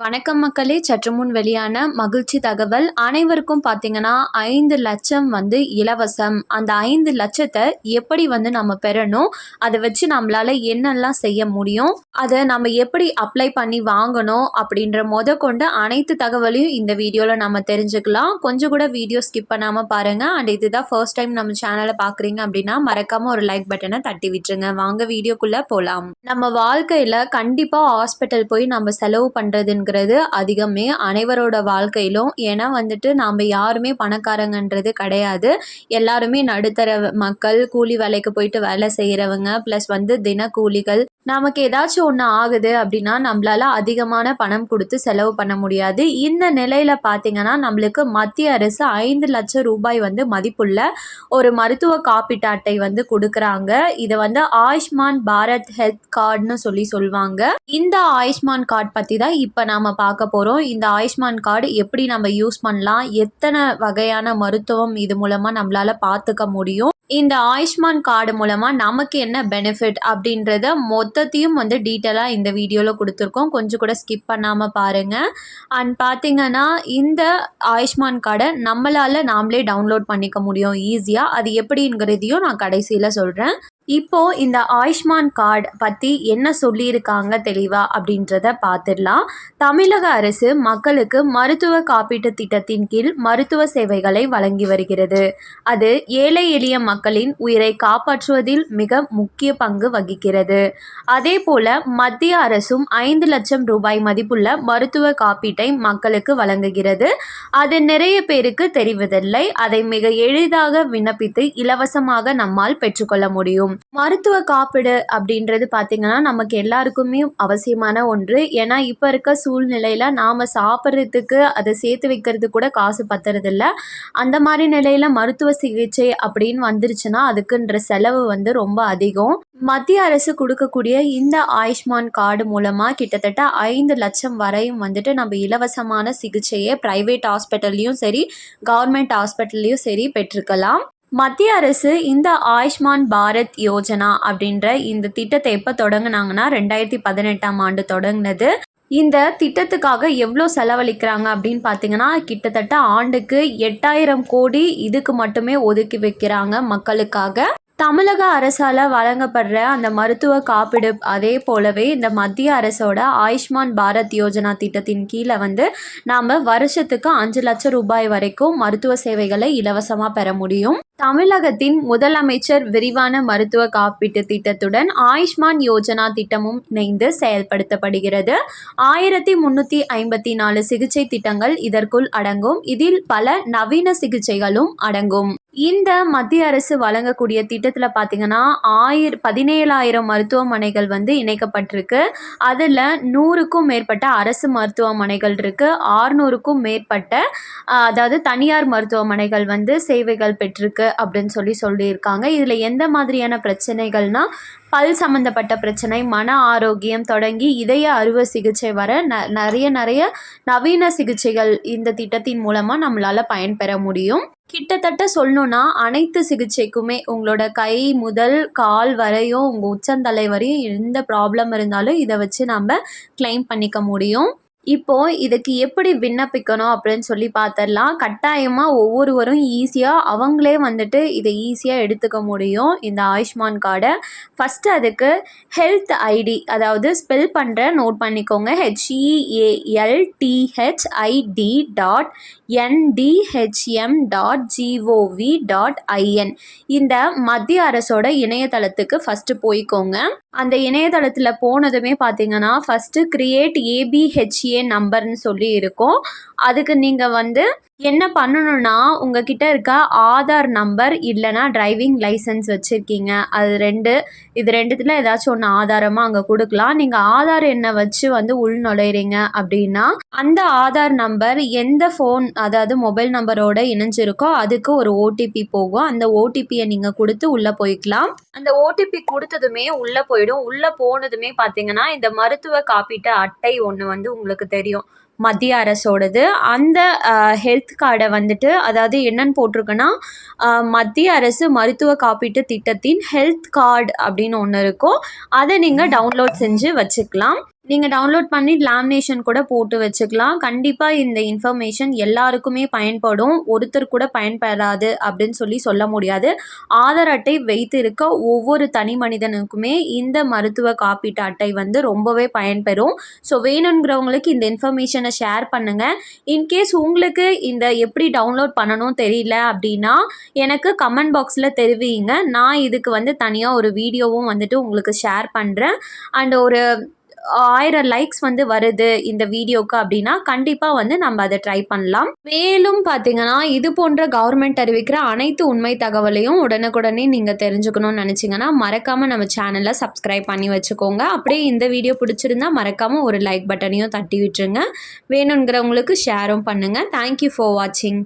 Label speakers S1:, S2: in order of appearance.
S1: வணக்கம் மக்களே. சற்று முன் வெளியான மகிழ்ச்சி தகவல். அனைவருக்கும் பார்த்தீங்கன்னா ஐந்து லட்சம் வந்து இலவசம். அந்த ஐந்து லட்சத்தை எப்படி வந்து நம்ம பெறணும்? அதை வச்சு நம்மளால என்னெல்லாம் செய்ய முடியும்? அதை நம்ம எப்படி அப்ளை பண்ணி வாங்கணும்? அப்படின்ற முத கொண்டு அனைத்து தகவலையும் இந்த வீடியோவில் நம்ம தெரிஞ்சுக்கலாம். கொஞ்சம் கூட வீடியோ ஸ்கிப் பண்ணாமல் பாருங்கள் அண்ட் இதுதான் ஃபர்ஸ்ட் டைம் நம்ம சேனலை பார்க்குறீங்க அப்படின்னா மறக்காமல் ஒரு லைக் பட்டனை தட்டி விட்டுருங்க. வாங்க வீடியோக்குள்ளே போகலாம் நம்ம வாழ்க்கையில் கண்டிப்பாக ஹாஸ்பிட்டல் போய் நம்ம செலவு பண்ணுறதுங்க அப்படிங்கிறது அதிகமே அனைவரோட வாழ்க்கையிலும். ஏன்னா வந்துட்டு நாம் யாருமே பணக்காரங்கன்றது கிடையாது. எல்லாருமே நடுத்தர மக்கள் கூலி வேலைக்கு போயிட்டு வேலை செய்கிறவங்க ப்ளஸ் வந்து தினக்கூலிகள் நமக்கு ஏதாச்சும் ஒன்று ஆகுது அப்படின்னா நம்மளால அதிகமான பணம் கொடுத்து செலவு பண்ண முடியாது. இந்த நிலையில் பார்த்தீங்கன்னா நம்மளுக்கு மத்திய அரசு ஐந்து லட்சம் ரூபாய் வந்து மதிப்புள்ள ஒரு மருத்துவ காப்பீட்டு அட்டை வந்து கொடுக்குறாங்க. இதை வந்து ஆயுஷ்மான் பாரத் ஹெல்த் கார்டுன்னு சொல்லி சொல்லுவாங்க இந்த ஆயுஷ்மான் கார்டு பற்றி தான் இப்போ நாம் பார்க்க போகிறோம் இந்த ஆயுஷ்மான் கார்டு எப்படி நம்ம யூஸ் பண்ணலாம்? எத்தனை வகையான மருத்துவம் இது மூலமாக நம்மளால் பார்த்துக்க முடியும்? இந்த ஆயுஷ்மான் கார்டு மூலமாக நமக்கு என்ன பெனிஃபிட் அப்படின்றத மொத்தத்தையும் வந்து டீட்டெயிலாக இந்த வீடியோவில் கொடுத்துருக்கோம். கொஞ்சம் கூட ஸ்கிப் பண்ணாமல் பாருங்கள் அண்ட் பார்த்திங்கன்னா இந்த ஆயுஷ்மான் கார்டை நம்மளால் நாமளே டவுன்லோட் பண்ணிக்க முடியும் ஈஸியாக அது எப்படிங்கிறதையும் நான் கடைசியில் சொல்கிறேன் இப்போது இந்த ஆயுஷ்மான் கார்டு பற்றி என்ன சொல்லியிருக்காங்க தெளிவா அப்படின்றத பார்த்துடலாம் தமிழக அரசு மக்களுக்கு மருத்துவ காப்பீட்டு திட்டத்தின் கீழ் மருத்துவ சேவைகளை வழங்கி வருகிறது. அது ஏழை எளிய மக்களின் உயிரை காப்பாற்றுவதில் மிக முக்கிய பங்கு வகிக்கிறது. அதே போல மத்திய அரசும் ஐந்து லட்சம் ரூபாய் மதிப்புள்ள மருத்துவ காப்பீட்டை மக்களுக்கு வழங்குகிறது. அது நிறைய பேருக்கு தெரிவதில்லை. அதை மிக எளிதாக விண்ணப்பித்து இலவசமாக நம்மால் பெற்றுக்கொள்ள முடியும். மருத்துவ காப்பீடு அப்படின்றது பார்த்திங்கன்னா நமக்கு எல்லாருக்குமே அவசியமான ஒன்று. ஏன்னா இப்போ இருக்க சூழ்நிலையில் நாம் சாப்பிட்றதுக்கு அதை சேர்த்து வைக்கிறது கூட காசு பத்துறதில்ல. அந்த மாதிரி நிலையில் மருத்துவ சிகிச்சை அப்படின்னு வந்துருச்சுன்னா அதுக்குன்ற செலவு வந்து ரொம்ப அதிகம். மத்திய அரசு கொடுக்கக்கூடிய இந்த ஆயுஷ்மான் கார்டு மூலமாக கிட்டத்தட்ட ஐந்து லட்சம் வரையும் வந்துட்டு நம்ம இலவசமான சிகிச்சையை ப்ரைவேட் ஹாஸ்பிட்டல்லையும் சரி கவர்மெண்ட் ஹாஸ்பிட்டல்லையும் சரி பெற்றுக்கலாம் மத்திய அரசு இந்த ஆயுஷ்மான் பாரத் யோஜனா அப்படின்ற இந்த திட்டத்தை எப்போ தொடங்கினாங்கன்னா ரெண்டாயிரத்தி பதினெட்டாம் ஆண்டு தொடங்கினது. இந்த திட்டத்துக்காக எவ்வளோ செலவழிக்கிறாங்க அப்படின்னு பார்த்தீங்கன்னா கிட்டத்தட்ட ஆண்டுக்கு எட்டாயிரம் கோடி இதுக்கு மட்டுமே ஒதுக்கி வைக்கிறாங்க மக்களுக்காக. தமிழக அரசால் வழங்கப்படுற அந்த மருத்துவ காப்பீடு அதே போலவே இந்த மத்திய அரசோட ஆயுஷ்மான் பாரத் யோஜனா திட்டத்தின் கீழே வந்து நாம் வருஷத்துக்கு அஞ்சு லட்சம் ரூபாய் வரைக்கும் மருத்துவ சேவைகளை இலவசமாக பெற முடியும். தமிழகத்தின் முதலமைச்சர் விரிவான மருத்துவ காப்பீட்டு திட்டத்துடன் ஆயுஷ்மான் யோஜனா திட்டமும் இணைந்து செயல்படுத்தப்படுகிறது. ஆயிரத்தி முன்னூற்றி ஐம்பத்தி நாலு சிகிச்சை திட்டங்கள் இதற்குள் அடங்கும். இதில் பல நவீன சிகிச்சைகளும் அடங்கும். இந்த மத்திய அரசு வழங்கக்கூடிய திட்டத்தில் பார்த்தீங்கன்னா ஆயிர பதினேழாயிரம் மருத்துவமனைகள் வந்து இணைக்கப்பட்டிருக்கு. அதில் நூறுக்கும் மேற்பட்ட அரசு மருத்துவமனைகள் இருக்குது ஆறுநூறுக்கும் மேற்பட்ட அதாவது தனியார் மருத்துவமனைகள் வந்து சேவைகள் பெற்றிருக்கு. அப்படின்னு சொல்லி சொல்லியிருக்காங்க. இதில் எந்த மாதிரியான பிரச்சனைகள்னால் பல் சம்மந்தப்பட்ட பிரச்சனை மன ஆரோக்கியம் தொடங்கி இதய அறுவை சிகிச்சை வர ந நிறைய நிறைய நவீன சிகிச்சைகள் இந்த திட்டத்தின் மூலமாக நம்மளால் பயன்பெற முடியும். கிட்டத்தட்ட சொல்லணுன்னா அனைத்து சிகிச்சைக்குமே உங்களோட கை முதல் கால் வரையும் உங்கள் உச்சந்தலை வரையும் எந்த ப்ராப்ளம் இருந்தாலும் இதை வச்சு நம்ம கிளைம் பண்ணிக்க முடியும். இப்போது இதுக்கு எப்படி விண்ணப்பிக்கணும் அப்படின்னு சொல்லி பார்த்துடலாம் கட்டாயமாக ஒவ்வொருவரும் ஈஸியாக அவங்களே வந்துட்டு இதை ஈஸியாக எடுத்துக்க முடியும். இந்த ஆயுஷ்மான் கார்டை. ஃபஸ்ட்டு அதுக்கு ஹெல்த் ஐடி அதாவது ஸ்பெல் பண்ணுற நோட் பண்ணிக்கோங்க. HEALTHID dot NDHM dot GOV dot IN இந்த மத்திய அரசோட இணையதளத்துக்கு ஃபஸ்ட்டு போய்க்கோங்க. அந்த இணையதளத்தில் போனதுமே பார்த்தீங்கன்னா ஃபஸ்ட்டு க்ரியேட் ஏபிஹெச்ஏ நம்பர்னு சொல்லி இருக்கும். அதுக்கு நீங்கள் வந்து என்ன பண்ணணும்னா உங்ககிட்ட இருக்க ஆதார் நம்பர் இல்லைனா டிரைவிங் லைசன்ஸ் வச்சுருக்கீங்க. அது ரெண்டு இது ரெண்டுத்தில் ஏதாச்சும் ஒன்று ஆதாரமாக அங்கே கொடுக்கலாம். நீங்கள் ஆதார் எண்ணை வச்சு வந்து உள் நுழையிறீங்க அப்படின்னா அந்த ஆதார் நம்பர் எந்த ஃபோன் அதாவது மொபைல் நம்பரோட இணைஞ்சிருக்கோ அதுக்கு ஒரு ஓடிபி போகும். அந்த ஓடிபியை நீங்கள் கொடுத்து உள்ளே போய்க்கலாம். அந்த ஓடிபி கொடுத்ததுமே உள்ளே போயிடும். உள்ளே போனதுமே பார்த்தீங்கன்னா இந்த மருத்துவ காப்பீட்டு அட்டை ஒன்று வந்து உங்களுக்கு தெரியும். மத்திய அரசோடது. அந்த ஹெல்த் கார்டை வந்துட்டு அதாவது என்னன்னு போட்டிருக்குன்னா மத்திய அரசு மருத்துவ காப்பீட்டு திட்டத்தின் ஹெல்த் கார்டு அப்படின்னு ஒன்று இருக்கும். அதை நீங்கள் டவுன்லோட் செஞ்சு வச்சுக்கலாம். நீங்கள் டவுன்லோட் பண்ணி லேமினேஷன் கூட போட்டு வச்சுக்கலாம். கண்டிப்பாக இந்த இன்ஃபர்மேஷன் எல்லாருக்குமே பயன்படும். ஒருத்தர் கூட பயன்படாது அப்படின்னு சொல்லி சொல்ல முடியாது. ஆதார் அட்டை வைத்து இருக்க ஒவ்வொரு தனி மனிதனுக்குமே இந்த மருத்துவ காப்பீட்டு அட்டை வந்து ரொம்பவே பயன்பெறும். ஸோ வேணுங்கிறவங்களுக்கு இந்த இன்ஃபர்மேஷனை ஷேர் பண்ணுங்கள் இன்கேஸ் உங்களுக்கு இந்த எப்படி டவுன்லோட் பண்ணணும் தெரியல அப்படின்னா எனக்கு கமெண்ட் பாக்ஸில் தெரிவிங்க. நான் இதுக்கு வந்து தனியாக ஒரு வீடியோவும் வந்துட்டு உங்களுக்கு ஷேர் பண்ணுறேன் அண்ட் ஒரு ஆயிரம் லைக்ஸ் வந்து வருது இந்த வீடியோக்கு அப்படின்னா கண்டிப்பாக வந்து நம்ம அதை ட்ரை பண்ணலாம். மேலும் பார்த்தீங்கன்னா இது போன்ற கவர்மெண்ட் அறிவிக்கிற அனைத்து உண்மை தகவலையும் உடனுக்குடனே நீங்கள் தெரிஞ்சுக்கணும்னு நினச்சிங்கன்னா மறக்காமல் நம்ம சேனலை சப்ஸ்கிரைப் பண்ணி வச்சுக்கோங்க. அப்படியே இந்த வீடியோ பிடிச்சிருந்தா மறக்காமல் ஒரு லைக் பட்டனையும் தட்டி விட்டுருங்க. வேணுங்கிறவங்களுக்கு ஷேரும் பண்ணுங்கள் தேங்க்யூ ஃபார் வாட்சிங்